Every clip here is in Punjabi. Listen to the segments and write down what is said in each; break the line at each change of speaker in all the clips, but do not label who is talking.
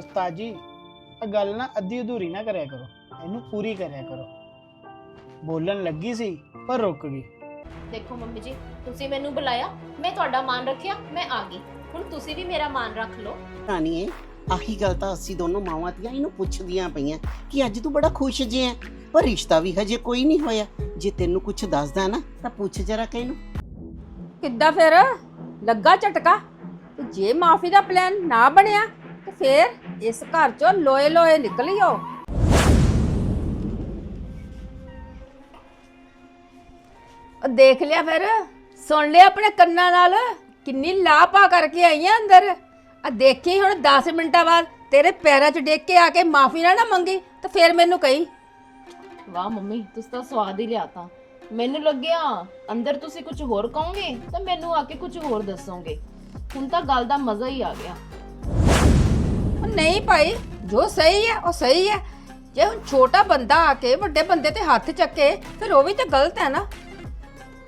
ਉਸਤਾਦ ਜੀ ਇਹ ਗੱਲ ਨਾ ਅੱਧੀ ਅਧੂਰੀ ਨਾ ਕਰਿਆ ਕਰੋ। ਇਹਨੂੰ ਪੂਰੀ ਕਰਿਆ ਕਰੋ। ਬੋਲਣ ਲੱਗੀ ਸੀ ਪਰ ਰੁਕ ਗਈ।
ਦੇਖੋ ਮੰਮੀ ਜੀ ਤੁਸੀਂ ਮੈਨੂੰ ਬੁਲਾਇਆ ਮੈਂ ਤੁਹਾਡਾ ਮਾਨ ਰੱਖਿਆ ਮੈਂ ਆ ਗਈ। ਹੁਣ ਤੁਸੀਂ ਵੀ ਮੇਰਾ ਮਾਨ ਰੱਖ ਲਓ।
ਰਾਣੀਏ ਆਹੀ ਗੱਲ ਤਾਂ ਅਸੀਂ ਦੋਨੋਂ ਮਾਵਾਂ ਧੀਆਂ ਇਹਨੂੰ ਪੁੱਛਦੀਆਂ ਪਈਆਂ ਕਿ ਅੱਜ ਤੂੰ ਬੜਾ ਖੁਸ਼ ਜਿਹਾ ਪਰ ਰਿਸ਼ਤਾ ਵੀ ਹਜੇ ਕੋਈ ਨਹੀਂ ਹੋਇਆ। ਜੇ ਤੈਨੂੰ ਕੁਝ ਦੱਸਦਾ ਨਾ ਤਾਂ ਪੁੱਛ ਜਰਾ ਕਿ ਇਹਨੂੰ
ਕਿੱਦਾਂ ਫਿਰ? ਲੱਗਾ ਝਟਕਾ? ਤੇ ਜੇ ਮਾਫੀ ਦਾ ਪਲਾਨ ਨਾ ਬਣਿਆ ਤੇ ਫਿਰ? ਇਸ ਘਰ ਚੋਂ ਲੋਏ ਲੋਏ ਨਿਕਲਿਓ ਉਹ। ਦੇਖ ਲਿਆ ਫਿਰ, ਸੁਣ ਲਿਆ ਆਪਣੇ ਕੰਨਾਂ ਨਾਲ, ਕਿੰਨੀ ਲਾਪਾ ਕਰਕੇ ਆਈ ਆ ਅੰਦਰ। ਆ ਦੇਖੀ ਹੁਣ 10 ਮਿੰਟਾਂ ਬਾਅਦ ਤੇਰੇ ਪੈਰਾਂ 'ਚ ਡੇਕ ਕੇ ਆ ਕੇ ਮਾਫੀ ਨਾ ਨਾ ਮੰਗੀ, ਤੇ ਫਿਰ ਮੈਨੂੰ ਕਹੀ।
ਵਾਹ ਮੰਮੀ, ਤੁਸੀਂ ਤਾਂ ਸਵਾਦ ਹੀ ਲਿਆਤਾ ਮੈਨੂੰ ਲੱਗਿਆ ਅੰਦਰ ਤੁਸੀਂ ਕੁਝ ਹੋਰ ਕਹੋਗੇ, ਤਾਂ ਮੈਨੂੰ ਆ ਕੇ ਕੁਝ ਹੋਰ ਦੱਸੋਗੇ। ਹੁਣ ਤਾਂ ਗੱਲ ਦਾ ਮਜ਼ਾ ਹੀ ਆ ਗਿਆ।
ਨਹੀਂ ਭਾਈ ਜੋ ਸਹੀ ਹੈ ਉਹ ਸਹੀ ਹੈ। ਜੇ ਹੁਣ ਛੋਟਾ ਬੰਦਾ ਆ ਕੇ ਵੱਡੇ ਬੰਦੇ ਤੇ ਹੱਥ ਚੱਕੇ ਫਿਰ ਉਹ ਵੀ ਤਾਂ ਗਲਤ ਹੈ ਨਾ।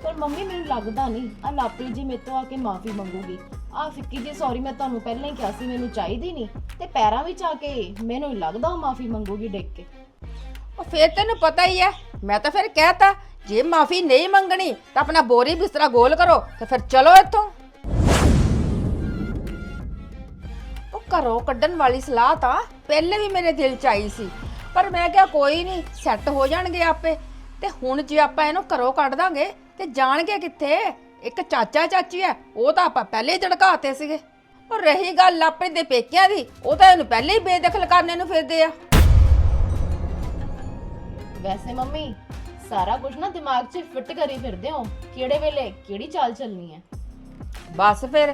ਪਰ ਮੰਮੀ ਮੈਨੂੰ ਲੱਗਦਾ ਨਹੀਂ। ਆ ਲਾਪਰੀ ਜੀ ਮੇਰੇ ਤੋਂ ਆ ਕੇ ਮਾਫੀ ਮੰਗੂਗੀ। ਆ ਫਿੱਕੀ ਜੀ ਸੌਰੀ ਮੈਂ ਤੁਹਾਨੂੰ ਪਹਿਲਾਂ ਹੀ ਕਿਹਾ ਸੀ ਮੈਨੂੰ ਚਾਹੀਦੀ ਨਹੀਂ। ਤੇ ਪੈਰਾਂ ਵਿੱਚ ਆ ਕੇ ਮੈਨੂੰ ਲੱਗਦਾ ਉਹ ਮਾਫੀ ਮੰਗੂਗੀ ਡਿੱਗ ਕੇ।
ਉਹ ਫਿਰ ਤੈਨੂੰ ਪਤਾ ਹੀ ਹੈ। ਮੈਂ ਤਾਂ ਫਿਰ ਕਹਿਤਾ ਜੇ ਮਾਫੀ ਨਹੀਂ ਮੰਗਣੀ ਤਾਂ ਆਪਣਾ ਬੋਰੀ ਬਿਸਤਰਾ ਗੋਲ ਕਰੋ ਤੇ ਫਿਰ ਚਲੋ ਇੱਥੋਂ। ਘਰੋਂ ਕੱਢਣ ਵਾਲੀ ਸਲਾਹ ਤਾਂ ਪਹਿਲੇ ਵੀ ਮੇਰੇ ਦਿਲ 'ਚ ਆਈ ਸੀ। ਪਰ ਮੈਂ ਕਿਹਾ ਕੋਈ ਨਹੀਂ ਸੈੱਟ ਹੋ ਜਾਣਗੇ ਆਪੇ। ਤੇ ਹੁਣ ਜੇ ਆਪਾਂ ਇਹਨੂੰ ਘਰੋਂ ਕੱਢ ਦਾਂਗੇ ਤੇ ਜਾਣਗੇ ਕਿੱਥੇ? ਇੱਕ ਚਾਚਾ ਚਾਚੀ ਹੈ ਉਹ ਤਾਂ ਆਪਾਂ ਪਹਿਲੇ ਹੀ ਝੜਕਾਤੇ ਸੀਗੇ। ਔਰ ਰਹੀ ਗੱਲ ਲਾਪਰੀ ਦੇ ਪੇਕਿਆਂ ਦੀ ਉਹ ਤਾਂ ਇਹਨੂੰ ਪਹਿਲੇ ਹੀ ਬੇਦਖਲ ਕਰਨੇ ਨੂੰ ਫਿਰਦੇ ਆ।
ਵੈਸੇ ਮੰਮੀ ਸਾਰਾ ਕੁਝ ਨਾ ਦਿਮਾਗ 'ਚ ਫਿੱਟ ਕਰੀ ਫਿਰਦੇ ਹੋ। ਕਿਹੜੇ ਵੇਲੇ ਕਿਹੜੀ ਚਾਲ ਚੱਲਣੀ ਹੈ?
ਬਸ ਫਿਰ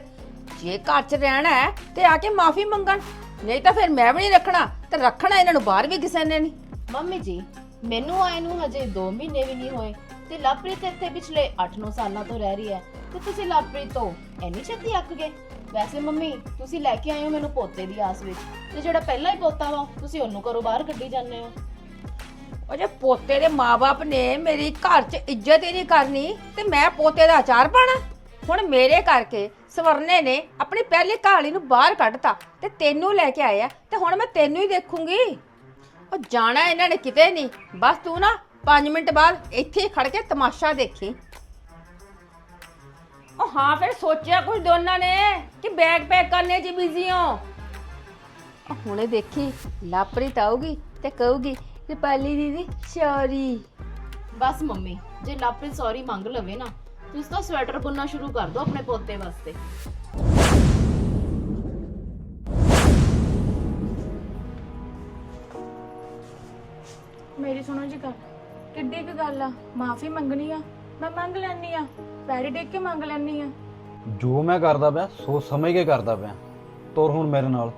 ਜੇ ਘਰ 'ਚ ਰਹਿਣਾ ਹੈ ਤੇ ਆ ਕੇ ਮਾਫੀ ਮੰਗਣ। ਨਹੀਂ ਤਾਂ ਫਿਰ ਮੈਂ ਵੀ ਨਹੀਂ ਰੱਖਣਾ ਤੇ ਰੱਖਣਾ ਇਹਨਾਂ ਨੂੰ ਬਾਹਰ ਵੀ ਕਿਸੇ ਨੇ ਨਹੀਂ।
ਮੰਮੀ ਜੀ ਮੈਨੂੰ ਆਏ ਨੂੰ ਹਜੇ 2 ਮਹੀਨੇ ਵੀ ਨਹੀਂ ਹੋਏ ਤੇ ਲਵਪ੍ਰੀਤ ਇੱਥੇ ਪਿਛਲੇ 8-9 ਸਾਲਾਂ ਤੋਂ ਰਹਿ ਰਹੀ ਹੈ ਤੇ ਤੁਸੀਂ ਲਵਪ੍ਰੀਤ ਤੋਂ ਇੰਨੀ ਛੇਤੀ ਅੱਕ ਗਏ? ਵੈਸੇ ਮੰਮੀ ਤੁਸੀਂ ਲੈ ਕੇ ਆਏ ਹੋ ਮੈਨੂੰ ਪੋਤੇ ਦੀ ਆਸ ਵਿੱਚ ਤੇ ਜਿਹੜਾ ਪਹਿਲਾ ਹੀ ਪੋਤਾ ਵਾ ਤੁਸੀਂ ਉਹਨੂੰ ਘਰੋਂ ਬਾਹਰ ਕੱਢੀ ਜਾਂਦੇ ਹੋ।
ਉਹ ਜੇ ਪੋਤੇ ਦੇ ਮਾਪੇ ਨੇ ਮੇਰੀ ਘਰ 'ਚ ਇੱਜ਼ਤ ਹੀ ਨਹੀਂ ਕਰਨੀ ਤੇ ਮੈਂ ਪੋਤੇ ਦਾ ਅਚਾਰ ਪਾਣਾ? ਹੁਣ ਮੇਰੇ ਕਰਕੇ ਸਵਰਨੇ ਨੇ ਆਪਣੀ ਪਹਿਲੀ ਕਹਾਣੀ ਨੂੰ ਬਾਹਰ ਕੱਢਤਾ ਤੇ ਤੈਨੂੰ ਲੈ ਕੇ ਆਇਆ ਤੇ ਹੁਣ ਮੈਂ ਤੈਨੂੰ ਹੀ ਦੇਖੂੰਗੀ। ਉਹ ਜਾਣਾ ਇਹਨਾਂ ਨੇ ਕਿਤੇ ਨਹੀਂ। ਬਸ ਤੂੰ ਨਾ 5 ਮਿੰਟ ਬਾਅਦ ਇੱਥੇ ਹੀ ਖੜ ਕੇ ਤਮਾਸ਼ਾ ਦੇਖੀ। ਉਹ ਹਾਂ ਫਿਰ ਸੋਚਿਆ ਕੁਝ ਦੋਨਾਂ ਨੇ ਕਿ ਬੈਗ ਪੈਕ ਕਰਨੇ 'ਚ ਬਿਜ਼ੀ ਹੋ। ਉਹ ਹੁਣੇ ਦੇਖੀ ਲਾਪਰੀਤ ਆਊਗੀ ਤੇ ਕਹੂਗੀ ਕਿ ਪਾਲੀ ਦੀਦੀ ਸੌਰੀ
ਬਸ ਮੰਮੀ ਜੇ ਲਵਪ੍ਰੀਤ ਸੌਰੀ ਮੰਗ ਲਵੇ ਨਾ ਤੁਸੀਂ ਤਾਂ ਸਵੈਟਰ ਬੁਣਨਾ ਸ਼ੁਰੂ ਕਰ ਦਿਓ ਆਪਣੇ ਪੋਤੇ ਵਾਸਤੇ।
ਮੇਰੀ ਸੁਣੋ ਜੀ ਗੱਲ। ਕਿੱਡੀ ਕੁ ਗੱਲ ਆ? ਮਾਫੀ ਮੰਗਣੀ ਆ? ਮੈਂ ਮੰਗ ਲੈਣੀ ਆ। ਪੈਰੀ ਡੇਕ ਕੇ ਮੰਗ ਲੈਣੀ ਆ।
ਜੋ ਮੈਂ ਕਰਦਾ ਪਿਆ ਸੋਚ ਸਮਝ ਕੇ ਕਰਦਾ ਪਿਆ। ਤੁਰ ਹੁਣ ਮੇਰੇ ਨਾਲ।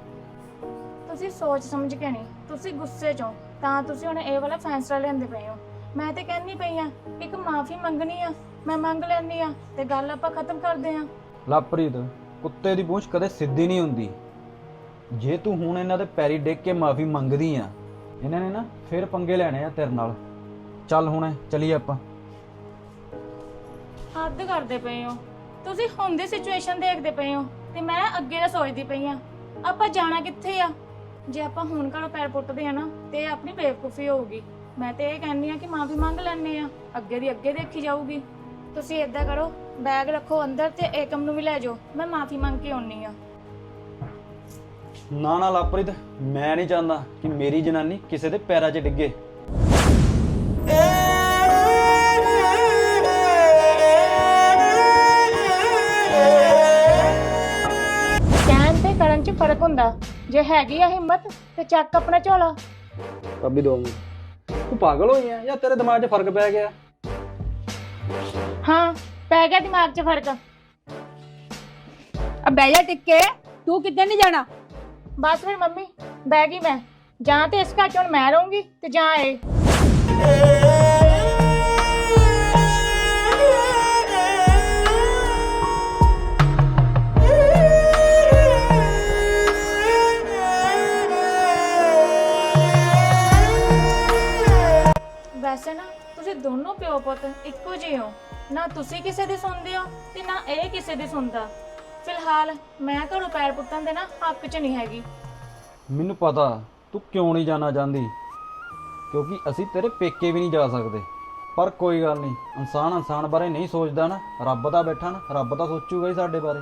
ਤੁਸੀਂ ਸੋਚ ਸਮਝ ਕੇ ਨਹੀਂ ਤੁਸੀਂ ਗੁੱਸੇ ਚੋਂ ਤਾਂ ਤੁਸੀਂ ਹੁਣ ਇਹ ਵਾਲਾ ਫੈਸਲਾ ਲੈਂਦੇ ਪਏ ਹੋ। ਮੈਂ ਤੇ ਕਹਿੰਦੀ ਪਈ ਆ ਇੱਕ ਮਾਫੀ ਮੰਗਣੀ ਆ। ਮੈਂ ਮੰਗ ਲੈਣੀ ਆ ਤੇ ਗੱਲ ਆਪਾਂ ਖਤਮ ਕਰਦੇ ਆ
ਲਵਪ੍ਰੀਤ ਕੁੱਤੇ ਦੀ ਪੂੰਛ ਕਦੇ ਸਿੱਧੀ ਨਹੀਂ ਹੁੰਦੀ। ਜੇ ਤੂੰ ਹੁਣ ਇਹਨਾਂ ਦੇ ਪੈਰੀ ਡੇਕ ਕੇ ਮਾਫੀ ਮੰਗਦੀ ਆ ਇਹਨਾਂ ਨੇ ਨਾ ਫਿਰ ਪੰਗੇ ਲੈਣੇ ਆ ਤੇਰੇ ਨਾਲ। ਚੱਲ ਹੁਣ ਚਲੀਏ ਆਪਾਂ।
ਹੱਦ ਕਰਦੇ ਪਏ ਹੋ। ਤੁਸੀਂ ਹੁਣ ਦੀ ਸਿਚੁਏਸ਼ਨ ਦੇਖਦੇ ਪਏ ਹੋ ਤੇ ਮੈਂ ਅੱਗੇ ਦਾ ਸੋਚਦੀ ਪਈ ਆ ਆਪਾਂ ਜਾਣਾ ਕਿੱਥੇ ਆ? ਜੇ ਆਪਾਂ ਹੁਣ ਘਰੋਂ ਪੈਰ ਪੁੱਟਦੇ ਆ ਨਾ ਤੇ ਇਹ ਆਪਣੀ ਬੇਵਕੂਫੀ ਹੋਊਗੀ। ਮੈਂ ਤੇ ਇਹ ਕਹਿੰਨੀ ਆ ਕਿ ਮਾਫੀ ਮੰਗ ਲੈਣੇ ਆ ਅੱਗੇ ਦੀ ਅੱਗੇ ਦੇਖੀ ਜਾਊਗੀ। ਤੁਸੀਂ ਏਦਾਂ ਕਰੋ ਬੈਗ ਰੱਖੋ ਅੰਦਰ ਤੇ ਏਕਮ ਨੂੰ ਵੀ ਲੈ ਜਾਓ ਮੈਂ ਮਾਫੀ ਮੰਗ ਕੇ ਆਉਣੀ ਆ।
ਨਾ ਨਾ ਲਵਪ੍ਰੀਤ ਮੈਂ ਨਹੀਂ ਚਾਹੁੰਦਾ ਕਿ ਮੇਰੀ ਜਨਾਨੀ ਕਿਸੇ ਦੇ ਪੈਰਾਂ 'ਚ ਡਿੱਗੇ।
ਕਹਿਣ ਤੇ ਕਰਨ 'ਚ ਫ਼ਰਕ ਹੁੰਦਾ ਜੇ ਹੈਗੀ ਆ ਹਿੰਮਤ ਤੇ ਚੱਕ ਆਪਣਾ ਝੋਲਾ।
ਅੱਬੀ ਦੋ ਮਿੰਟ। ਤੂੰ ਪਾਗਲ ਹੋਈ ਆ ਜਾਂ ਤੇਰੇ ਦਿਮਾਗ 'ਚ ਫ਼ਰਕ ਪੈ ਗਿਆ?
ਹਾਂ ਪੈ ਗਿਆ ਦਿਮਾਗ 'ਚ ਫ਼ਰਕ।
ਆ ਬਹਿ ਜਾ ਟਿੱਕੇ ਤੂੰ ਕਿੱਥੇ ਨਹੀਂ ਜਾਣਾ?
ਬਸ ਫਿਰ ਮੰਮੀ ਬਹਿ ਗਈ ਮੈਂ। ਜਾਂ ਤੇ ਇਸ ਘਰ 'ਚ ਹੁਣ ਮੈਂ ਰਹੂੰਗੀ ਤੇ ਜਾਂ ਇਹ। ਵੈਸੇ ਨਾ ਤੁਸੀਂ ਦੋਨੋਂ ਪਿਓ ਪੁੱਤ ਇੱਕੋ ਜਿਹੇ ਹੋ। ਨਾ ਤੁਸੀਂ ਕਿਸੇ ਦੀ ਸੁਣਦੇ ਹੋ ਤੇ ਨਾ ਇਹ ਕਿਸੇ ਦੀ ਸੁਣਦਾ। ਫਿਲਹਾਲ ਮੈਂ ਘਰੋਂ ਪੈਰ ਪੁੱਟਣ ਦੇ ਨਾ ਹੱਕ 'ਚ ਨਹੀਂ ਹੈਗੀ।
ਮੈਨੂੰ ਪਤਾ ਤੂੰ ਕਿਉਂ ਨਹੀਂ ਜਾਣਾ ਚਾਹੁੰਦੀ? ਕਿਉਂਕਿ ਅਸੀਂ ਤੇਰੇ ਪੇਕੇ ਵੀ ਨਹੀਂ ਜਾ ਸਕਦੇ। ਪਰ ਕੋਈ ਗੱਲ ਨਹੀਂ ਇਨਸਾਨ ਇਨਸਾਨ ਬਾਰੇ ਨਹੀਂ ਸੋਚਦਾ ਨਾ। ਰੱਬ ਤਾਂ ਬੈਠਾ ਨਾ ਰੱਬ ਤਾਂ ਸੋਚੂਗਾ ਹੀ ਸਾਡੇ ਬਾਰੇ।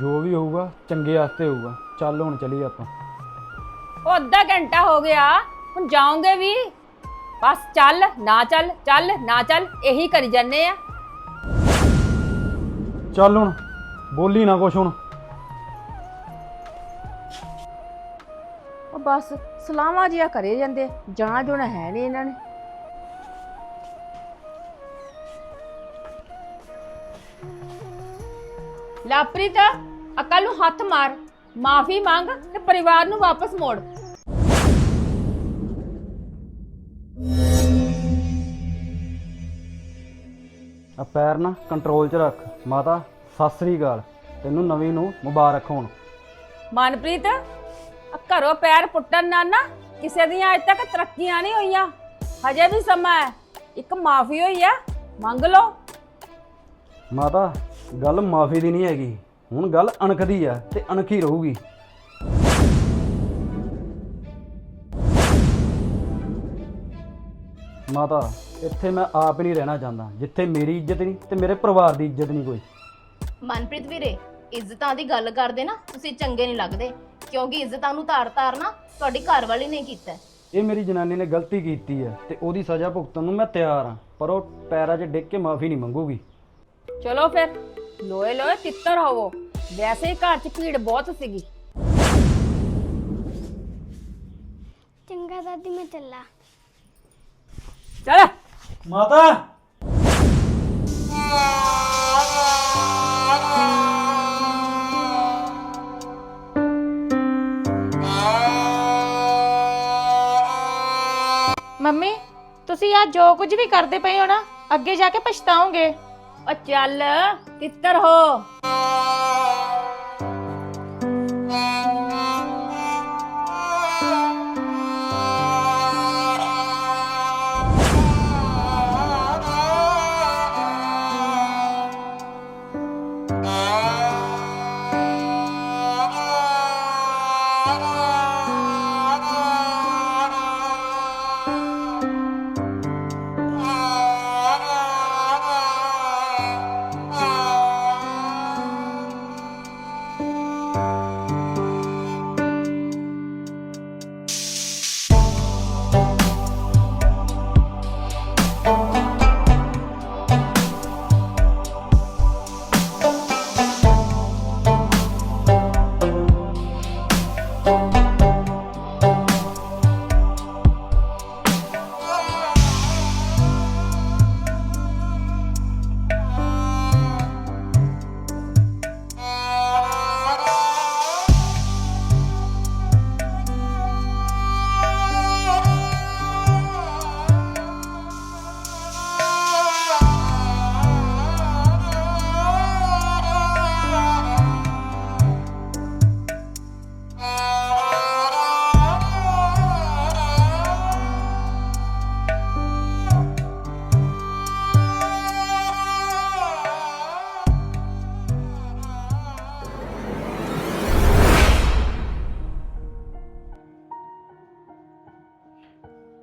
ਜੋ ਵੀ ਹੋਊਗਾ ਚੰਗੇ ਵਾਸਤੇ ਹੋਊਗਾ। ਚੱਲ ਹੁਣ ਚਲੀਏ ਆਪਾਂ।
ਉਹ ਅੱਧਾ ਘੰਟਾ ਹੋ ਗਿਆ ਹੁਣ ਜਾਓਗੇ ਵੀ? ਬਸ ਚੱਲ ਨਾ ਚੱਲ ਚੱਲ ਨਾ ਚੱਲ ਇਹੀ ਕਰੀ ਜਾਂਦੇ ਆ।
ਚੱਲ ਹੁਣ ਬੋਲੀ ਨਾ ਕੁਛ ਹੁਣ।
ਉਹ ਬਸ ਸਲਾਮਾਂ ਜਿਹਾ ਕਰੇ ਜਾਂਦੇ ਜਾਣਾ ਜੋਣਾ ਹੈ ਨਹੀਂ ਇਹਨਾਂ ਨੇ। ਲਾਪ੍ਰੀਤ ਅਕਲ ਨੂੰ ਹੱਥ ਮਾਰ ਮਾਫੀ ਮੰਗ ਤੇ ਪਰਿਵਾਰ ਨੂੰ ਵਾਪਸ ਮੋੜ।
ਆ ਪੈਰ ਨਾ ਕੰਟਰੋਲ 'ਚ ਰੱਖ। ਮਾਤਾ ਸਤਿ ਸ੍ਰੀ ਅਕਾਲ। ਤੈਨੂੰ ਨਵੀਂ ਨੂੰ ਮੁਬਾਰਕ ਹੋਣ।
ਮਨਪ੍ਰੀਤ ਆ ਘਰੋਂ ਪੈਰ ਪੁੱਟਣ ਨਾਲ ਨਾ ਕਿਸੇ ਦੀਆਂ ਅੱਜ ਤੱਕ ਤਰੱਕੀਆਂ ਨਹੀਂ ਹੋਈਆਂ। ਹਜੇ ਵੀ ਸਮਾਂ ਹੈ। ਇੱਕ ਮਾਫੀ ਹੋਈ ਆ ਮੰਗ ਲਓ।
ਮਾਤਾ ਗੱਲ ਮਾਫੀ ਦੀ ਨਹੀਂ ਹੈਗੀ। ਹੁਣ ਗੱਲ ਅਣਖ ਦੀ ਆ ਤੇ ਅਣਖ ਹੀ ਰਹੂਗੀ। ਮਾਤਾ ਇੱਥੇ ਮੈਂ ਆਪ ਹੀ ਨਹੀਂ ਰਹਿਣਾ ਚਾਹੁੰਦਾ। ਜਿੱਥੇ ਮੇਰੀ ਇੱਜ਼ਤ ਨਹੀਂ ਤੇ ਮੇਰੇ ਪਰਿਵਾਰ ਦੀ ਇੱਜ਼ਤ ਨਹੀਂ ਕੋਈ।
ਮਨਪ੍ਰੀਤ ਵੀਰੇ ਇੱਜ਼ਤਾਂ ਦੀ ਗੱਲ ਕਰਦੇ ਨਾ ਤੁਸੀਂ ਚੰਗੇ ਨਹੀਂ ਲੱਗਦੇ। ਕਿਉਂਕਿ ਇੱਜ਼ਤਾਂ ਨੂੰ ਤਾਰ ਤਾਰ ਨਾ ਤੁਹਾਡੀ ਘਰ ਵਾਲੀ ਨੇ ਕੀਤਾ। ਹੈ।
ਇਹ ਮੇਰੀ ਜਨਾਨੀ ਨੇ ਗਲਤੀ ਕੀਤੀ ਹੈ ਤੇ ਉਹਦੀ ਸਜ਼ਾ ਭੁਗਤਣ ਨੂੰ ਮੈਂ ਤਿਆਰ ਹਾਂ ਪਰ ਉਹ ਪੈਰਾਂ 'ਚ ਡਿੱਗ ਕੇ ਮਾਫੀ ਨਹੀਂ ਮੰਗੂਗੀ।
ਚਲੋ ਫਿਰ ਲੋਏ ਲੋਏ ਤਿੱਤਰ ਹੋਵੋ। ਵੈਸੇ ਹੀ ਘਰ 'ਚ ਭੀੜ ਬਹੁਤ ਸੀਗੀ।
ਚੰਗਾ ਦਾਦੀ ਮੈਂ ਚੱਲਾ।
ਚਲ।
ਮਾਤਾ।
ਮੰਮੀ ਤੁਸੀਂ ਆ ਜੋ ਕੁਝ ਵੀ ਕਰਦੇ ਪਏ ਹੋ ਨਾ ਅੱਗੇ ਜਾ ਕੇ ਪਛਤਾਓਗੇ।
ਓ ਚੱਲ ਤਿੱਤਰ ਹੋ।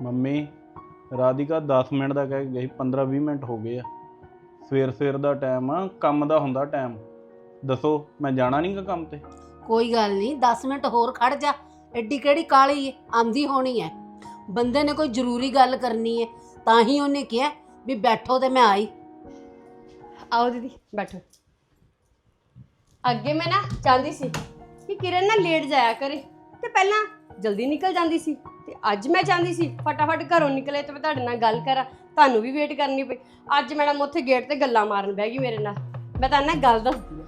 ਮੰਮੀ ਰਾਧਿਕਾ 10 ਮਿੰਟ ਦਾ ਕਹਿ ਕੇ ਗਈ 15-20 ਮਿੰਟ ਹੋ ਗਏ ਆ। ਸਵੇਰ ਸਵੇਰ ਦਾ ਟਾਈਮ ਆ ਕੰਮ ਦਾ ਹੁੰਦਾ ਟਾਈਮ ਦੱਸੋ ਮੈਂ ਜਾਣਾ ਨਹੀਂਗਾ ਕੰਮ ਤੇ?
ਕੋਈ ਗੱਲ ਨਹੀਂ 10 ਮਿੰਟ ਹੋਰ ਖੜ ਜਾ। ਐਡੀ ਕਿਹੜੀ ਕਾਲੀ ਏ? ਆਂਦੀ ਹੋਣੀ ਹੈ ਬੰਦੇ ਨੇ ਕੋਈ ਜ਼ਰੂਰੀ ਗੱਲ ਕਰਨੀ ਹੈ ਤਾਂ ਹੀ ਉਹਨੇ ਕਿਹਾ ਵੀ ਬੈਠੋ ਤੇ ਮੈਂ ਆਈ।
ਆਓ ਦੀਦੀ ਬੈਠੋ। ਅੱਗੇ ਮੈਂ ਨਾ ਚਾਹੁੰਦੀ ਸੀ ਕਿ ਕਿਰਨ ਨਾ ਲੇਟ ਜਾਇਆ ਕਰੇ। ਤੇ ਪਹਿਲਾਂ ਜਲਦੀ ਨਿਕਲ ਜਾਂਦੀ ਸੀ ਤੇ ਅੱਜ ਮੈਂ ਚਾਹੁੰਦੀ ਸੀ ਫਟਾਫਟ ਘਰੋਂ ਨਿਕਲੇ ਤੇ ਮੈਂ ਤੁਹਾਡੇ ਨਾਲ ਗੱਲ ਕਰਾਂ ਤੁਹਾਨੂੰ ਵੀ ਵੇਟ ਕਰਨੀ ਪਈ। ਅੱਜ ਮੈਡਮ ਉੱਥੇ ਗੇਟ ਤੇ ਗੱਲਾਂ ਮਾਰਨ ਬਹਿ ਗਈ ਮੇਰੇ ਨਾਲ। ਮੈਂ ਤਾਂ ਨਾ ਗੱਲ ਦੱਸਦੀ ਹਾਂ।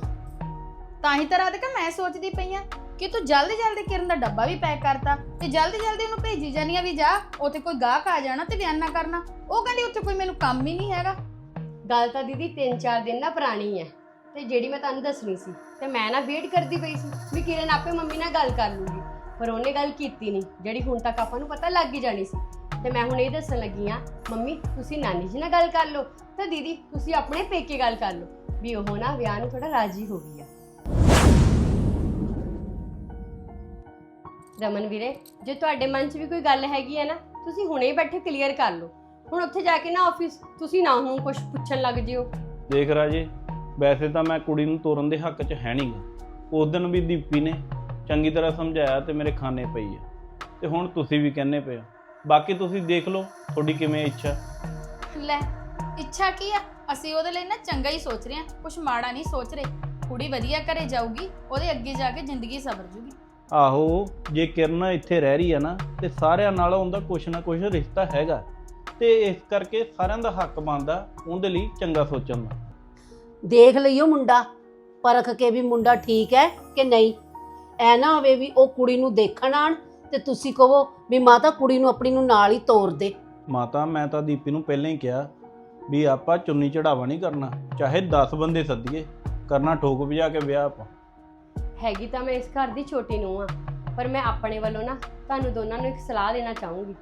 ਤਾਂ ਹੀ ਤਾਂ ਰਾਧਿਕਾ ਮੈਂ ਸੋਚਦੀ ਪਈ ਆ ਕਿ ਤੂੰ ਜਲਦੀ ਜਲਦੀ ਕਿਰਨ ਦਾ ਡੱਬਾ ਵੀ ਪੈਕ ਕਰਤਾ ਤੇ ਜਲਦੀ ਜਲਦੀ ਉਹਨੂੰ ਭੇਜੀ ਜਾਨੀ ਆ ਵੀ ਜਾ ਉੱਥੇ ਕੋਈ ਗਾਹਕ ਆ ਜਾਣਾ ਤੇ ਬਿਆਨ ਨਾ ਕਰਨਾ। ਉਹ ਕਹਿੰਦੀ ਉੱਥੇ ਕੋਈ ਮੈਨੂੰ ਕੰਮ ਹੀ ਨਹੀਂ ਹੈਗਾ।
ਗੱਲ ਤਾਂ ਦੀਦੀ 3-4 ਦਿਨ ਨਾ ਪੁਰਾਣੀ ਹੈ ਤੇ ਜਿਹੜੀ ਮੈਂ ਤੁਹਾਨੂੰ ਦੱਸਣੀ ਸੀ ਤੇ ਮੈਂ ਨਾ ਵੇਟ ਕਰਦੀ ਪਈ ਸੀ ਵੀ ਕਿਰਨ ਆਪੇ ਮੰਮੀ ਨਾਲ ਗੱਲ ਕਰ ਲੂਗੀ। ਪਰ ਉਹਨੇ ਗੱਲ ਕੀਤੀ ਨਹੀਂ, ਜਿਹੜੀ ਹੁਣ ਤੱਕ ਆਪਾਂ ਨੂੰ ਪਤਾ ਲੱਗ ਹੀ ਜਾਣੀ ਸੀ। ਤੇ ਮੈਂ ਹੁਣ ਇਹ ਦੱਸਣ ਲੱਗੀ ਆ ਮੰਮੀ, ਤੁਸੀਂ ਨਾਨੀ ਜੀ ਨਾਲ ਗੱਲ ਕਰ ਲਓ ਤੇ ਦੀਦੀ, ਤੁਸੀਂ ਆਪਣੇ ਪੇਕੇ ਗੱਲ ਕਰ ਲਓ, ਵੀ ਉਹ ਨਾ ਵਿਆਹ ਨੂੰ ਥੋੜਾ ਰਾਜੀ ਹੋ ਗਈ ਆ। ਰਮਨ ਵੀਰੇ, ਜੇ ਤੁਹਾਡੇ ਮਨ 'ਚ ਵੀ ਕੋਈ ਗੱਲ ਹੈਗੀ ਹੈ ਨਾ, ਤੁਸੀਂ ਹੁਣੇ ਬੈਠੇ ਕਲੀਅਰ ਕਰ ਲਓ। ਹੁਣ ਉੱਥੇ ਜਾ ਕੇ ਨਾ ਆਫਿਸ ਤੁਸੀਂ ਨਾ ਉਹਨੂੰ ਕੁਝ ਪੁੱਛਣ ਲੱਗ ਜਿਓ।
ਦੇਖ ਰਾਜੇ, ਵੈਸੇ ਤਾਂ ਮੈਂ ਕੁੜੀ ਨੂੰ ਤੋਰਨ ਦੇ ਹੱਕ 'ਚ ਹੈ ਨਹੀਂਗਾ ਉਸ ਦਿਨ ਵੀ ਦੀਪੀ ਨੇ ਚੰਗੀ ਤਰ੍ਹਾਂ ਸਮਝਾਇਆ ਤੇ ਮੇਰੇ ਖਾਨੇ ਪਈ ਆ। ਤੇ ਹੁਣ ਤੁਸੀਂ ਵੀ ਕਹਿੰਨੇ ਪਏ ਹੋ। ਬਾਕੀ ਤੁਸੀਂ ਦੇਖ ਲਓ ਤੁਹਾਡੀ ਕਿਵੇਂ ਇੱਛਾ।
ਲੈ ਇੱਛਾ ਕੀ ਆ? ਅਸੀਂ ਉਹਦੇ ਲਈ ਨਾ ਚੰਗਾ ਹੀ ਸੋਚ ਰਹੇ ਹਾਂ ਕੁਝ ਮਾੜਾ ਨਹੀਂ ਸੋਚ ਰਹੇ। ਕੁੜੀ ਵਧੀਆ ਘਰੇ ਜਾਊਗੀ ਉਹਦੇ ਅੱਗੇ ਜਾ ਕੇ ਜ਼ਿੰਦਗੀ ਸਵਰ ਜੂਗੀ।
ਆਹੋ ਜੇ ਕਿਰਨ ਇੱਥੇ ਰਹਿ ਰਹੀ ਆ ਨਾ ਤੇ ਸਾਰਿਆਂ ਨਾਲ ਉਹਦਾ ਕੁਛ ਨਾ ਕੁਛ ਰਿਸ਼ਤਾ ਹੈਗਾ। ਤੇ ਇਸ ਕਰਕੇ ਸਾਰਿਆਂ ਦਾ ਹੱਕ ਬਣਦਾ ਉਹਦੇ ਲਈ ਚੰਗਾ ਸੋਚਣ ਦਾ।
ਦੇਖ ਲਈਓ ਮੁੰਡਾ ਪਰਖ ਕੇ ਵੀ ਮੁੰਡਾ ਠੀਕ ਹੈ ਕਿ ਨਹੀਂ। ਐ ਨਾ ਹੋਵੇ ਵੀ ਉਹ ਕੁੜੀ ਨੂੰ ਦੇਖਣ ਆਣ ਤੇ ਤੁਸੀਂ ਕਹੋ ਵੀ ਮਾਤਾ ਕੁੜੀ ਨੂੰ ਆਪਣੀ ਨੂੰ ਨਾਲ ਹੀ ਤੋਰ ਦੇ।
ਮਾਤਾ ਮੈਂ ਤਾਂ ਦੀਪੀ ਨੂੰ ਪਹਿਲਾਂ ਹੀ ਕਿਹਾ ਵੀ ਆਪਾਂ ਚੁੰਨੀ ਚੜਾਵਾ ਨਹੀਂ ਕਰਨਾ ਚਾਹੇ 10 ਬੰਦੇ ਸੱਦੀਏ ਕਰਨਾ ਠੋਕ ਵਜਾ ਕੇ ਵਿਆਹ ਆਪਾਂ।
ਹੈਗੀ ਤਾਂ ਮੈਂ ਇਸ ਘਰ ਦੀ ਛੋਟੀ ਨੂੰ ਆ ਪਰ ਮੈਂ ਆਪਣੇ ਵੱਲੋਂ ਨਾ ਤੁਹਾਨੂੰ ਦੋਨਾਂ ਨੂੰ ਇੱਕ ਸਲਾਹ ਦੇਣਾ ਚਾਹੂੰਗੀ।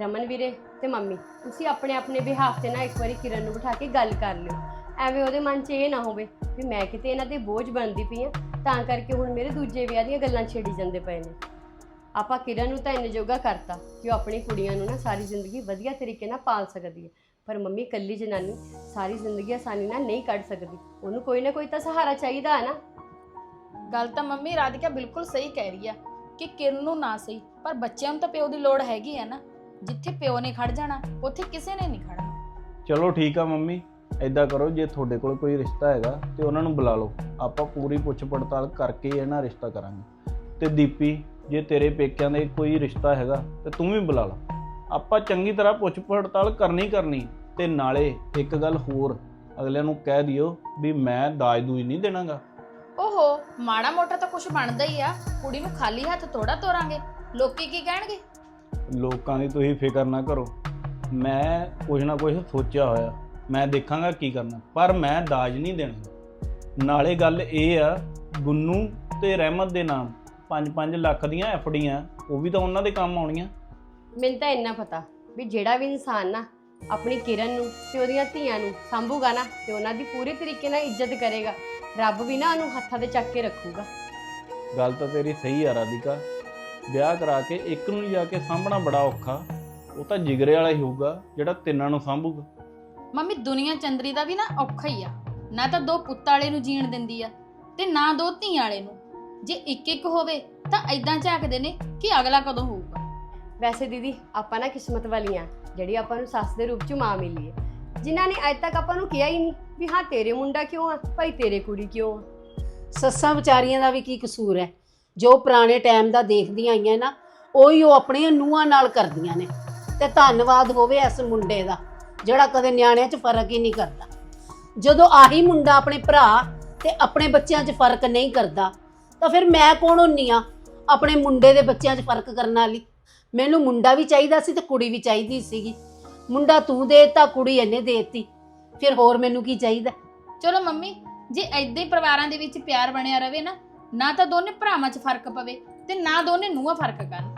ਰਮਨ ਵੀਰੇ ਤੇ ਮੰਮੀ ਤੁਸੀਂ ਆਪਣੇ ਆਪਣੇ ਬਿਹਾਫ ਤੇ ਨਾ ਇੱਕ ਵਾਰੀ ਕਿਰਨ ਨੂੰ ਬਿਠਾ ਕੇ ਗੱਲ ਕਰ ਲਿਓ। ਐਵੇਂ ਉਹਦੇ ਮਨ 'ਚ ਇਹ ਨਾ ਹੋਵੇ ਵੀ ਮੈਂ ਕਿਤੇ ਇਹਨਾਂ ਦੇ ਬੋਝ ਬਣਦੀ ਪਈ ਆ ਤਾਂ ਕਰਕੇ ਹੁਣ ਮੇਰੇ ਦੂਜੇ ਵਿਆਹ ਦੀਆਂ ਗੱਲਾਂ ਛੇੜੀ ਜਾਂਦੇ ਪਏ ਨੇ। ਆਪਾਂ ਕਿਰਨ ਨੂੰ ਤਾਂ ਇੰਨੇ ਜੋਗਾ ਕਰਤਾ ਕਿ ਉਹ ਆਪਣੀ ਕੁੜੀਆਂ ਨੂੰ ਨਾ ਸਾਰੀ ਜ਼ਿੰਦਗੀ ਵਧੀਆ ਤਰੀਕੇ ਨਾਲ ਪਾਲ ਸਕਦੀ ਹੈ। ਪਰ ਮੰਮੀ ਕੱਲੀ ਜਨਾਨੀ ਸਾਰੀ ਜ਼ਿੰਦਗੀ ਆਸਾਨੀ ਨਾਲ ਨਹੀਂ ਕੱਢ ਸਕਦੀ। ਉਹਨੂੰ ਕੋਈ ਨਾ ਕੋਈ ਤਾਂ ਸਹਾਰਾ ਚਾਹੀਦਾ ਹੈ ਨਾ।
ਗੱਲ ਤਾਂ ਮੰਮੀ ਰਾਧਿਕਾ ਬਿਲਕੁਲ ਸਹੀ ਕਹਿ ਰਹੀ ਆ ਕਿ ਕਿਰਨ ਨੂੰ ਨਾ ਸਹੀ ਪਰ ਬੱਚਿਆਂ ਨੂੰ ਤਾਂ ਪਿਓ ਦੀ ਲੋੜ ਹੈਗੀ ਆ ਨਾ। ਜਿੱਥੇ ਪਿਓ ਨੇ ਖੜ ਜਾਣਾ ਉੱਥੇ ਕਿਸੇ ਨੇ ਨਹੀਂ ਖੜਨਾ
ਚਲੋ ਠੀਕ ਆ ਮੰਮੀ। ਐਦਾਂ ਕਰੋ ਜੇ ਤੁਹਾਡੇ ਕੋਲ ਕੋਈ ਰਿਸ਼ਤਾ ਹੈਗਾ ਤੇ ਉਹਨਾਂ ਨੂੰ ਬੁਲਾ ਲਓ। ਆਪਾਂ ਪੂਰੀ ਪੁੱਛ ਪੜਤਾਲ ਕਰਕੇ ਇਹਨਾਂ ਰਿਸ਼ਤਾ ਕਰਾਂਗੇ। ਤੇ ਦੀਪੀ ਜੇ ਤੇਰੇ ਪੇਕਿਆਂ ਦੇ ਕੋਈ ਰਿਸ਼ਤਾ ਹੈਗਾ ਤੇ ਤੂੰ ਵੀ ਬੁਲਾ ਲਾ। ਆਪਾਂ ਚੰਗੀ ਤਰ੍ਹਾਂ ਪੁੱਛ ਪੜਤਾਲ ਕਰਨੀ ਕਰਨੀ ਤੇ ਨਾਲੇ ਇੱਕ ਗੱਲ ਹੋਰ ਅਗਲਿਆਂ ਨੂੰ ਕਹਿ ਦਿਓ ਵੀ ਮੈਂ ਦਾਜ ਦੂਜ ਨਹੀਂ ਦੇਣਾਗਾ।
ਓਹੋ ਮਾੜਾ ਮੋਟਾ ਤਾਂ ਕੁਝ ਬਣਦਾ ਹੀ ਆ। ਕੁੜੀ ਨੂੰ ਖਾਲੀ ਹੱਥ ਥੋੜਾ ਤੋਰਾਂਗੇ। ਲੋਕੀ ਕੀ ਕਹਿਣਗੇ?
ਲੋਕਾਂ ਦੀ ਤੁਸੀਂ ਫਿਕਰ ਨਾ ਕਰੋ। ਮੈਂ ਕੁਝ ਨਾ ਕੁਝ ਸੋਚਿਆ ਹੋਇਆ। ਮੈਂ ਦੇਖਾਂਗਾ ਕੀ ਕਰਨਾ। ਪਰ ਮੈਂ ਦਾਜ ਨਹੀਂ ਦੇਣਾ। ਨਾਲੇ ਗੱਲ ਇਹ ਆ ਗੁੰਨੂ ਤੇ ਰਹਿਮਤ ਦੇ ਨਾਮ 5-5 ਲੱਖ ਦੀਆਂ ਐਫਡੀਆਂ ਉਹ ਵੀ ਤਾਂ ਉਹਨਾਂ ਦੇ ਕੰਮ ਆਉਣੀਆਂ।
ਮੈਨੂੰ ਤਾਂ ਇੰਨਾ ਪਤਾ ਵੀ ਜਿਹੜਾ ਵੀ ਇਨਸਾਨ ਨਾ ਆਪਣੀ ਕਿਰਨ ਨੂੰ ਤੇ ਉਹਦੀਆਂ ਧੀਆਂ ਨੂੰ ਸੰਭੂਗਾ ਨਾ ਤੇ ਉਹਨਾਂ ਦੀ ਪੂਰੇ ਤਰੀਕੇ ਨਾਲ ਇੱਜ਼ਤ ਕਰੇਗਾ ਰੱਬ ਵੀ ਨਾ ਉਹਨੂੰ ਹੱਥਾਂ ਤੇ ਚੱਕ ਕੇ ਰੱਖੂਗਾ।
ਗੱਲ ਤਾਂ ਤੇਰੀ ਸਹੀ ਆ ਰਾਧਿਕਾ। ਵਿਆਹ ਕਰਾ ਕੇ ਇੱਕ ਨੂੰ ਜਾ ਕੇ ਸਾਂਭਣਾ ਬੜਾ ਔਖਾ। ਉਹ ਤਾਂ ਜਿਗਰੇ ਵਾਲਾ ਹੀ ਹੋਊਗਾ ਜਿਹੜਾ ਤਿੰਨਾਂ ਨੂੰ ਸਾਂਭੂਗਾ।
ਮੰਮੀ ਦੁਨੀਆ ਚੰਦਰੀ ਦਾ ਵੀ ਨਾ ਔਖਾ ਹੀ ਆ। ਨਾ ਤਾਂ ਦੋ ਪੁੱਤ ਵਾਲੇ ਨੂੰ ਜੀਣ ਦਿੰਦੀ ਆ ਤੇ ਨਾ ਦੋ ਧੀ ਵਾਲੇ ਨੂੰ। ਜੇ ਇੱਕ ਇੱਕ ਹੋਵੇ ਤਾਂ ਐਦਾਂ ਝਾਕਦੇ ਨੇ ਕਿ ਅਗਲਾ ਕਦੋਂ ਹੋਊਗਾ।
ਵੈਸੇ ਦੀਦੀ ਆਪਾਂ ਨਾ ਕਿਸਮਤ ਵਾਲੀਆਂ ਜਿਹੜੀ ਆਪਾਂ ਨੂੰ ਸੱਸ ਦੇ ਰੂਪ ਚ ਮਾਂ ਮਿਲੀ ਹੈ ਜਿਨ੍ਹਾਂ ਨੇ ਅੱਜ ਤੱਕ ਆਪਾਂ ਨੂੰ ਕਿਹਾ ਹੀ ਨਹੀਂ ਵੀ ਹਾਂ ਤੇਰੇ ਮੁੰਡਾ ਕਿਉਂ ਆ ਭਾਈ ਤੇਰੇ ਕੁੜੀ ਕਿਉਂ ਆ।
ਸੱਸਾਂ ਵਿਚਾਰੀਆਂ ਦਾ ਵੀ ਕੀ ਕਸੂਰ ਹੈ? ਜੋ ਪੁਰਾਣੇ ਟਾਈਮ ਦਾ ਦੇਖਦੀਆਂ ਆਈਆਂ ਨਾ ਉਹੀ ਉਹ ਆਪਣੀਆਂ ਨੂੰਹਾਂ ਨਾਲ ਕਰਦੀਆਂ ਨੇ। ਤੇ ਧੰਨਵਾਦ ਹੋਵੇ ਇਸ ਮੁੰਡੇ ਦਾ। ਜਿਹੜਾ ਕਦੇ ਨਿਆਣਿਆਂ 'ਚ ਫ਼ਰਕ ਹੀ ਨਹੀਂ ਕਰਦਾ। ਜਦੋਂ ਆਹੀ ਮੁੰਡਾ ਆਪਣੇ ਭਰਾ ਤੇ ਆਪਣੇ ਬੱਚਿਆਂ 'ਚ ਫ਼ਰਕ ਨਹੀਂ ਕਰਦਾ ਤਾਂ ਫਿਰ ਮੈਂ ਕੌਣ ਹੁੰਨੀ ਆ ਆਪਣੇ ਮੁੰਡੇ ਦੇ ਬੱਚਿਆਂ 'ਚ ਫ਼ਰਕ ਕਰਨ ਵਾਲੀ? ਮੈਨੂੰ ਮੁੰਡਾ ਵੀ ਚਾਹੀਦਾ ਸੀ ਤੇ ਕੁੜੀ ਵੀ ਚਾਹੀਦੀ ਸੀਗੀ। ਮੁੰਡਾ ਤੂੰ ਦੇਤਾ ਕੁੜੀ ਇਹਨੇ ਦੇਤੀ। ਫਿਰ ਹੋਰ ਮੈਨੂੰ ਕੀ ਚਾਹੀਦਾ?
ਚਲੋ ਮੰਮੀ ਜੇ ਐਦਾਂ ਹੀ ਪਰਿਵਾਰਾਂ ਦੇ ਵਿੱਚ ਪਿਆਰ ਬਣਿਆ ਰਵੇ ਨਾ ਨਾ ਤਾਂ ਦੋਨੇ ਭਰਾਵਾਂ 'ਚ ਫ਼ਰਕ ਪਵੇ ਤੇ ਨਾ ਦੋਨੇ ਨੂੰਹਾਂ ਫ਼ਰਕ ਕਰਨ।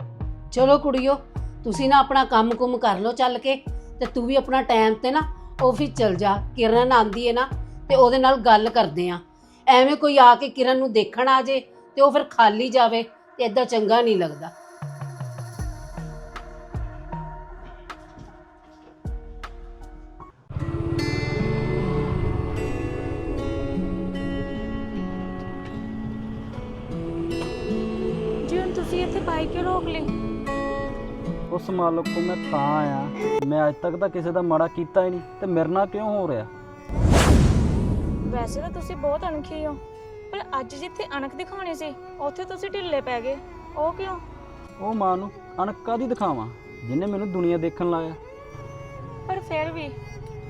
ਚਲੋ ਕੁੜੀਓ ਤੁਸੀਂ ਨਾ ਆਪਣਾ ਕੰਮ-ਕੁਮ ਕਰ ਲਓ ਚੱਲ ਕੇ। ਤੇ ਤੂੰ ਵੀ ਆਪਣਾ ਟਾਈਮ ਤੇ ਨਾ ਆਫਿਸ ਚਲ ਜਾ। ਕਿਰਨ ਆਂਦੀ ਹੈ ਨਾ, ਤੇ ਉਹਦੇ ਨਾਲ ਗੱਲ ਕਰਦੇ ਆ। ਐਵੇਂ ਕੋਈ ਆ ਕੇ ਕਿਰਨ ਨੂੰ ਦੇਖਣ ਆ ਜੇ ਤੇ ਉਹ ਫਿਰ ਖਾਲੀ ਜਾਵੇ ਤੇ ਏਦਾਂ ਚੰਗਾ ਨਹੀਂ ਲੱਗਦਾ।
ਉਸ ਮਾਲਕ ਕੋ ਮੈਂ ਤਾਂ ਆਇਆ। ਮੈਂ ਅੱਜ ਤੱਕ ਤਾਂ ਕਿਸੇ ਦਾ ਮਾੜਾ ਕੀਤਾ ਹੀ ਨਹੀਂ ਤੇ ਮੇਰੇ ਨਾਲ ਕਿਉਂ ਹੋ ਰਿਹਾ?
ਵੈਸੇ ਤਾਂ ਤੁਸੀਂ ਬਹੁਤ ਅਣਖੀ ਹੋ ਪਰ ਅੱਜ ਜਿੱਥੇ ਅਣਖ ਦਿਖਾਉਣੀ ਸੀ ਉੱਥੇ ਤੁਸੀਂ ਢਿੱਲੇ ਪੈ ਗਏ। ਉਹ ਕਿਉਂ?
ਉਹ ਮਾਂ ਨੂੰ ਅਣਕਾ ਦੀ ਦਿਖਾਵਾਂ ਜਿਹਨੇ ਮੈਨੂੰ ਦੁਨੀਆ ਦੇਖਣ ਲਾਇਆ।
ਪਰ ਫਿਰ ਵੀ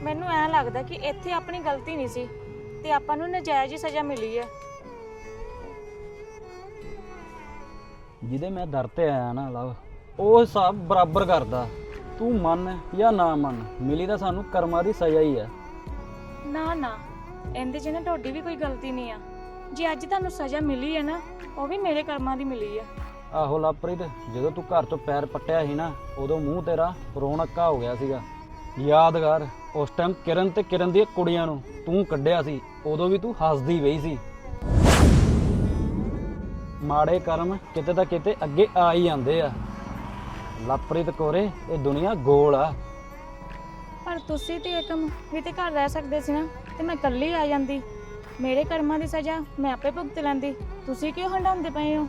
ਮੈਨੂੰ ਐਂ ਲੱਗਦਾ ਕਿ ਇੱਥੇ ਆਪਣੀ ਗਲਤੀ ਨਹੀਂ ਸੀ ਤੇ ਆਪਾਂ ਨੂੰ ਨਜਾਇਜ਼ ਹੀ ਸਜ਼ਾ ਮਿਲੀ ਹੈ।
ਜਿਹਦੇ ਮੈਂ ਦਰ ਤੇ ਆਇਆ ਨਾ ਲਵ ਉਹ ਹਿਸਾਬ ਬਰਾਬਰ ਕਰਦਾ। ਤੂੰ ਮੰਨ ਜਾਂ ਨਾ ਮੰਨ ਮਿਲੀ ਤਾਂ ਸਾਨੂੰ ਕਰਮਾਂ ਦੀ ਸਜ਼ਾ ਹੀ ਆ
ਨਾ ਨਾ ਇਹਦੇ 'ਚ ਨਾ ਤੁਹਾਡੀ ਵੀ ਕੋਈ ਗਲਤੀ ਨਹੀਂ ਆ। ਜੇ ਅੱਜ ਤੁਹਾਨੂੰ ਸਜ਼ਾ ਮਿਲੀ ਹੈ ਨਾ ਉਹ ਵੀ ਮੇਰੇ ਕਰਮਾਂ ਦੀ ਮਿਲੀ ਹੈ
ਆਹੋ ਲਵਪ੍ਰੀਤ ਜਦੋਂ ਤੂੰ ਘਰ ਤੋਂ ਪੈਰ ਪੱਟਿਆ ਸੀ ਨਾ ਉਦੋਂ ਮੂੰਹ ਤੇਰਾ ਰੌਣਕਾ ਹੋ ਗਿਆ ਸੀਗਾ। ਯਾਦ ਕਰ ਉਸ ਟਾਈਮ ਕਿਰਨ ਤੇ ਕਿਰਨ ਦੀਆਂ ਕੁੜੀਆਂ ਨੂੰ ਤੂੰ ਕੱਢਿਆ ਸੀ ਉਦੋਂ ਵੀ ਤੂੰ ਹੱਸਦੀ ਪਈ ਸੀ। ਮਾੜੇ ਕਰਮ ਕਿਤੇ ਤਾਂ ਕਿਤੇ ਅੱਗੇ ਆ ਹੀ ਜਾਂਦੇ ਆ। ਲਵਪ੍ਰੀਤ ਕੋਰੇ ਇਹ ਦੁਨੀਆ ਗੋਲ ਆ।
ਪਰ ਤੁਸੀਂ ਤੇ ਏਕਮ ਵੀ ਤੇ ਘਰ ਰਹਿ ਸਕਦੇ ਸੀ ਨਾ ਤੇ ਮੈਂ ਇਕੱਲੀ ਆ ਜਾਂਦੀ। ਮੇਰੇ ਕਰਮਾਂ ਦੀ ਸਜ਼ਾ ਮੈਂ ਆਪੇ ਭੁਗਤ ਲੈਂਦੀ। ਤੁਸੀਂ ਕਿਉਂ ਹੰਡਾਉਂਦੇ ਪਏ ਹੋ?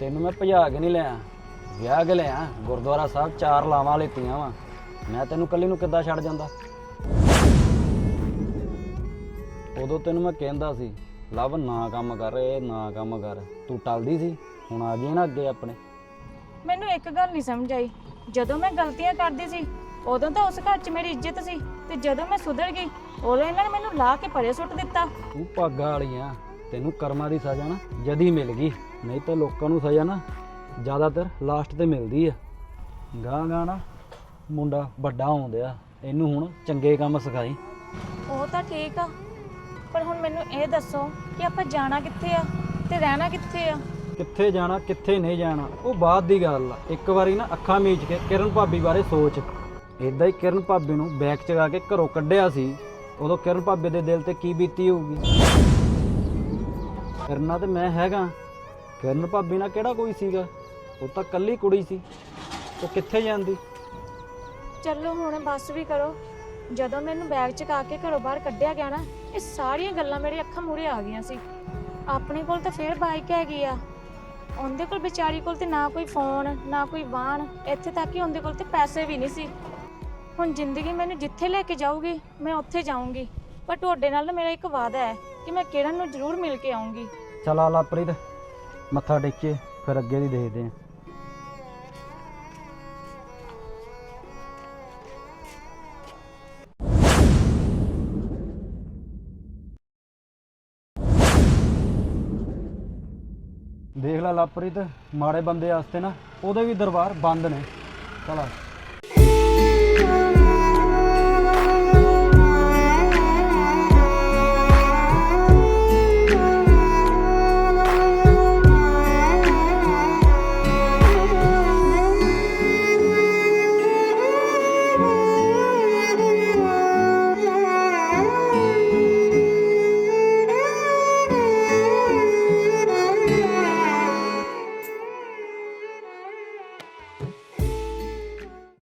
ਤੈਨੂੰ ਮੈਂ ਭਜਾ ਕੇ ਨਹੀਂ ਲਿਆ। ਵਿਆਹ ਕੇ ਲਿਆ। ਗੁਰਦੁਆਰਾ ਸਾਹਿਬ ਚਾਰ ਲਾਵਾਂ ਲੈਤੀਆਂ ਵਾ। ਮੈਂ ਤੈਨੂੰ ਕੱਲੀ ਨੂੰ ਕਿੱਦਾਂ ਛੱਡ ਜਾਂਦਾ? ਉਦੋਂ ਤੈਨੂੰ ਮੈਂ ਕਹਿੰਦਾ ਸੀ ਲਵ ਨਾ ਕੰਮ ਕਰ ਇਹ ਨਾ ਕੰਮ ਕਰ। ਤੂੰ ਟਲਦੀ ਸੀ ਹੁਣ ਆ ਗਈ ਨਾ ਅੱਗੇ ਆਪਣੇ।
ਮੈਨੂੰ ਇੱਕ ਗੱਲ ਨਹੀਂ ਸਮਝ ਆਈ। ਜਦੋਂ ਮੈਂ ਗਲਤੀਆਂ ਕਰਦੀ ਸੀ ਉਦੋਂ ਤਾਂ ਉਸ ਘਰ 'ਚ ਮੇਰੀ ਇੱਜ਼ਤ ਸੀ ਤੇ ਜਦੋਂ ਮੈਂ ਸੁਧਰ ਗਈ ਉਦੋਂ ਇਹਨਾਂ ਨੇ ਮੈਨੂੰ ਲਾ ਕੇ ਪਰੇ ਸੁੱਟ ਦਿੱਤਾ।
ਤੂੰ ਭਾਗਾ ਵਾਲੀ ਆ ਤੈਨੂੰ ਕਰਮਾਂ ਦੀ ਸਜ਼ਾ ਨਾ ਜਦੀ ਮਿਲ ਗਈ ਨਹੀਂ ਤਾਂ ਲੋਕਾਂ ਨੂੰ ਸਜ਼ਾ ਨਾ ਜ਼ਿਆਦਾਤਰ ਲਾਸਟ ਤੇ ਮਿਲਦੀ ਆ। ਗਾਂ ਗਾਂ ਨਾ ਮੁੰਡਾ ਵੱਡਾ ਹੁੰਦਿਆ ਇਹਨੂੰ ਹੁਣ ਚੰਗੇ ਕੰਮ ਸਿਖਾਈ।
ਉਹ ਤਾਂ ਠੀਕ ਆ ਪਰ ਹੁਣ ਮੈਨੂੰ ਇਹ ਦੱਸੋ ਕਿ ਆਪਾਂ ਜਾਣਾ ਕਿੱਥੇ ਆ ਤੇ ਰਹਿਣਾ ਕਿੱਥੇ ਆ?
ਕਿੱਥੇ ਜਾਣਾ, ਕਿੱਥੇ ਨਹੀਂ ਜਾਣਾ, ਉਹ ਬਾਅਦ ਦੀ ਗੱਲ ਆ। ਇੱਕ ਵਾਰੀ ਨਾ ਅੱਖਾਂ ਮੀਚ ਕੇ ਕਿਰਨ ਭਾਬੀ ਬਾਰੇ ਸੋਚ। ਇਦਾਂ ਹੀ ਕਿਰਨ ਭਾਬੀ ਨੂੰ ਬੈਗ ਚਗਾ ਕੇ ਘਰੋਂ ਕੱਢਿਆ ਸੀ, ਉਦੋਂ ਕਿਰਨ ਭਾਬੀ ਦੇ ਦਿਲ ਤੇ ਕੀ ਬੀਤੀ ਹੋਊਗੀ? ਕਰਨਾ ਤੇ ਮੈਂ ਹੈਗਾ। ਕਿਰਨ ਭਾਬੀ ਨਾਲ ਕਿਹੜਾ ਕੋਈ ਸੀਗਾ? ਉਹ ਤਾਂ ਕੱਲੀ ਕੁੜੀ ਸੀ। ਉਹ ਕਿੱਥੇ ਜਾਂਦੀ?
ਚਲੋ ਹੁਣ ਬੱਸ ਵੀ ਕਰੋ। ਜਦੋਂ ਮੈਨੂੰ ਬੈਗ ਚਕਾ ਕੇ ਘਰੋਂ ਬਾਹਰ ਕੱਢਿਆ ਗਿਆ ਨਾ, ਇਹ ਸਾਰੀਆਂ ਗੱਲਾਂ ਮੇਰੇ ਅੱਖਾਂ ਮੂਹਰੇ ਆ ਗਈਆਂ ਸੀ। ਆਪਣੇ ਕੋਲ ਤਾਂ ਫੇਰ ਬਾਈਕ ਹੈਗੀ ਆ। ਉਹਦੇ ਕੋਲ ਵਿਚਾਰੀ ਕੋਲ ਤੇ ਨਾ ਕੋਈ ਫੋਨ, ਨਾ ਕੋਈ ਵਾਹਨ, ਇੱਥੇ ਤੱਕ ਕਿ ਉਹਦੇ ਕੋਲ ਤੇ ਪੈਸੇ ਵੀ ਨਹੀਂ ਸੀ। ਹੁਣ ਜ਼ਿੰਦਗੀ ਮੈਨੂੰ ਜਿੱਥੇ ਲੈ ਕੇ ਜਾਊਗੀ, ਮੈਂ ਉੱਥੇ ਜਾਊਂਗੀ। ਪਰ ਤੁਹਾਡੇ ਨਾਲ ਨਾ ਮੇਰਾ ਇੱਕ ਵਾਅਦਾ ਹੈ ਕਿ ਮੈਂ ਕਿਰਨ ਨੂੰ ਜ਼ਰੂਰ ਮਿਲ ਕੇ ਆਊਂਗੀ।
ਚਲ ਆ ਲਾਪ੍ਰੀਤ ਮੱਥਾ ਟੇਕੇ ਫਿਰ ਅੱਗੇ ਦੀ ਦੇਖਦੇ ਆਂ ਦੇਖ ਲੈ ਲਾਪਰੀਤ ਮਾੜੇ ਬੰਦੇ ਵਾਸਤੇ ਨਾ ਉਹਦੇ ਵੀ ਦਰਬਾਰ ਬੰਦ ਨੇ। ਚਲਾ।